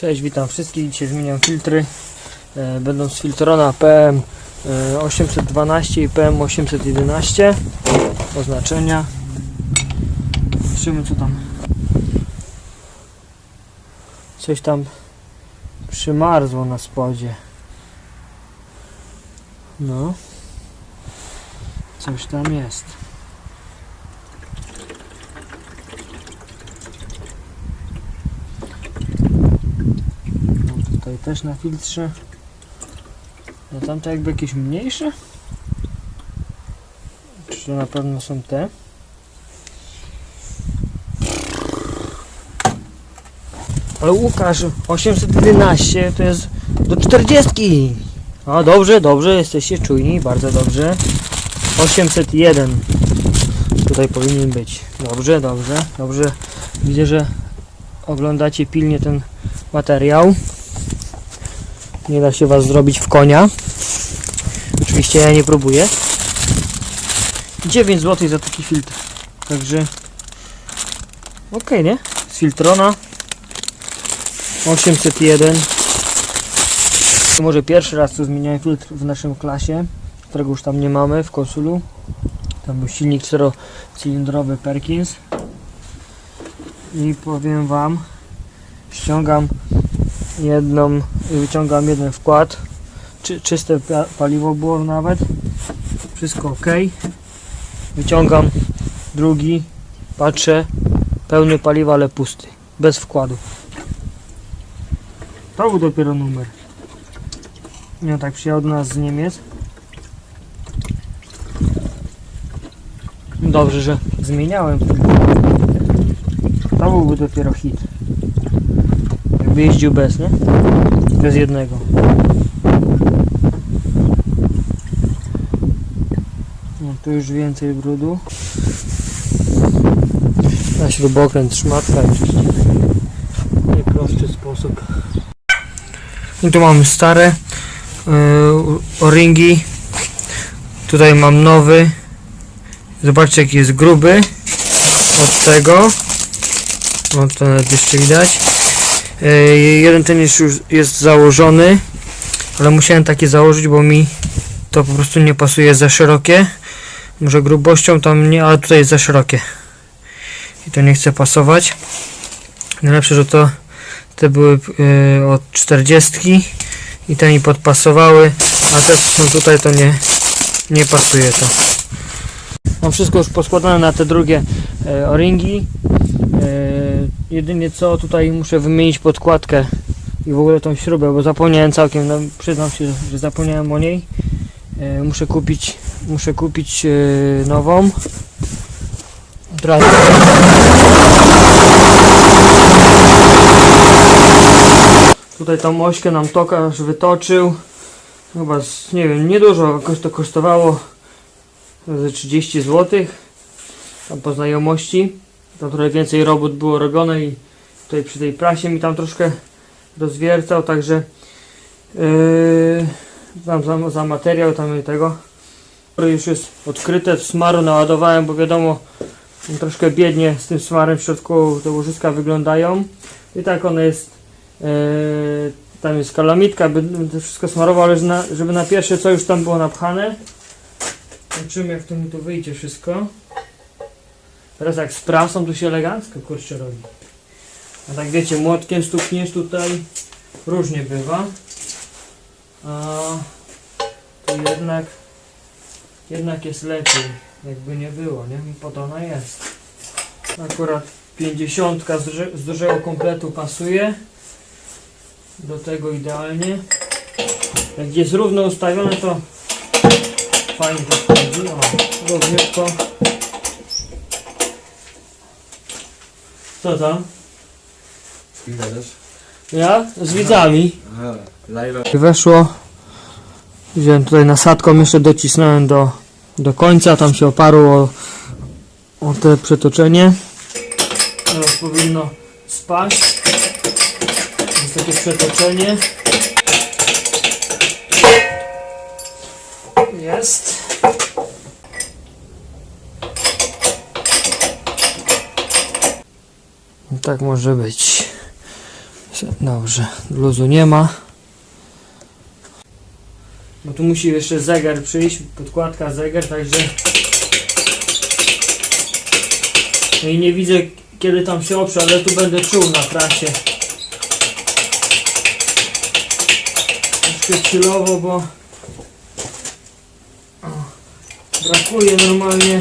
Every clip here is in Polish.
Cześć, witam wszystkich. Dzisiaj zmieniam filtry. E, Będą z filtrona PM e, 812 i PM 811. Oznaczenia. Patrzymy co tam. Coś tam przymarzło na spodzie. No. Coś tam jest. Też na filtrze. No tamte jakby jakieś mniejsze? Czy to na pewno są te? Ale Łukasz, 811 to jest do 40. A dobrze, dobrze, jesteście czujni, bardzo dobrze. 801 tutaj powinien być. Dobrze, dobrze, dobrze. Widzę, że oglądacie pilnie ten materiał. Nie da się was zrobić w konia. Oczywiście ja nie próbuję. 9 zł za taki filtr. Także ok, nie? Z filtrona 801. Może pierwszy raz tu zmieniałem filtr w naszym klasie, którego już tam nie mamy w konsulu. Tam był silnik 4-cylindrowy Perkins. I powiem wam, ściągam jedną, wyciągam jeden wkład. Czy, czyste paliwo było nawet. Wszystko ok. Wyciągam drugi, patrzę, pełny paliwa, ale pusty, bez wkładu. To był dopiero numer. Nie tak przyjechał do nas z Niemiec. Dobrze, że zmieniałem. To byłby dopiero hit. Jakby jeździł bez, nie? Bez jednego. No tu już więcej brudu. Na śrubokręt szmatka i najprostszy sposób. I tu mamy stare yy, o-ringi. Tutaj mam nowy. Zobaczcie jaki jest gruby od tego. No to nawet jeszcze widać. Yy, jeden ten jest już jest założony, ale musiałem taki założyć, bo mi to po prostu nie pasuje za szerokie. Może grubością tam nie, ale tutaj jest za szerokie. I to nie chce pasować. Najlepsze, że to te były yy, od 40 i te mi podpasowały, a te są tutaj to nie, nie pasuje to. Mam wszystko już poskładane na te drugie e, o-ringi. E, jedynie co tutaj muszę wymienić podkładkę i w ogóle tą śrubę, bo zapomniałem całkiem, no, przyznam się, że zapomniałem o niej. E, muszę kupić, muszę kupić e, nową. Tutaj tą ośkę nam tokarz wytoczył. Chyba, z, nie wiem, niedużo, jakoś to kosztowało ze 30 zł. Tam po znajomości. Tam trochę więcej robót było robione i tutaj przy tej prasie mi tam troszkę rozwiercał, także yy, tam za, za materiał tam i tego. Już jest odkryte, smaru naładowałem, bo wiadomo, troszkę biednie z tym smarem w środku te łożyska wyglądają. I tak one jest Eee, tam jest kalamitka, to wszystko smarował, ale żeby na pierwsze co już tam było napchane. Zobaczymy jak to mi tu wyjdzie wszystko. Teraz jak z prasą to się elegancko kurczę robi. A tak wiecie, młotkiem stukniesz tutaj różnie bywa. A tu jednak jednak jest lepiej, jakby nie było, nie? I po to ona jest. Akurat 50 z, z dużego kompletu pasuje do tego idealnie. Jak jest równo ustawione to fajnie to wchodzi. O, równiutko. Co tam? Ja? Z widzami. Aha, live. Weszło. Wziąłem tutaj nasadką, jeszcze docisnąłem do, do końca, tam się oparło o, o te przetoczenie. Teraz powinno spaść. Jest takie przetoczenie. Jest. Tak może być. Dobrze, luzu nie ma. Bo tu musi jeszcze zegar przyjść, podkładka zegar, także... No i nie widzę kiedy tam się oprze, ale tu będę czuł na trasie. Troszkę chillowo, bo... O, brakuje normalnie...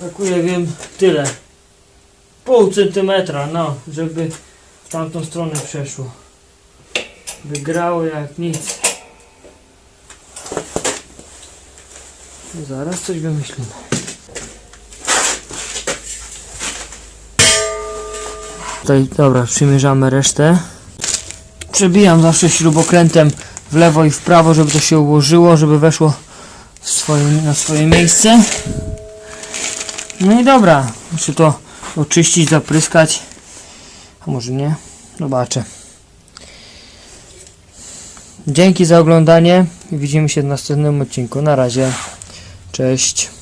Brakuje, wiem, tyle. Pół centymetra, no, żeby w tamtą stronę przeszło. Wygrało jak nic. Zaraz coś wymyślimy. Tutaj, dobra, przymierzamy resztę. Przebijam zawsze śrubokrętem w lewo i w prawo, żeby to się ułożyło, żeby weszło swoje, na swoje miejsce. No i dobra, muszę to oczyścić, zapryskać. A może nie? Zobaczę. Dzięki za oglądanie widzimy się w następnym odcinku. Na razie. Cześć.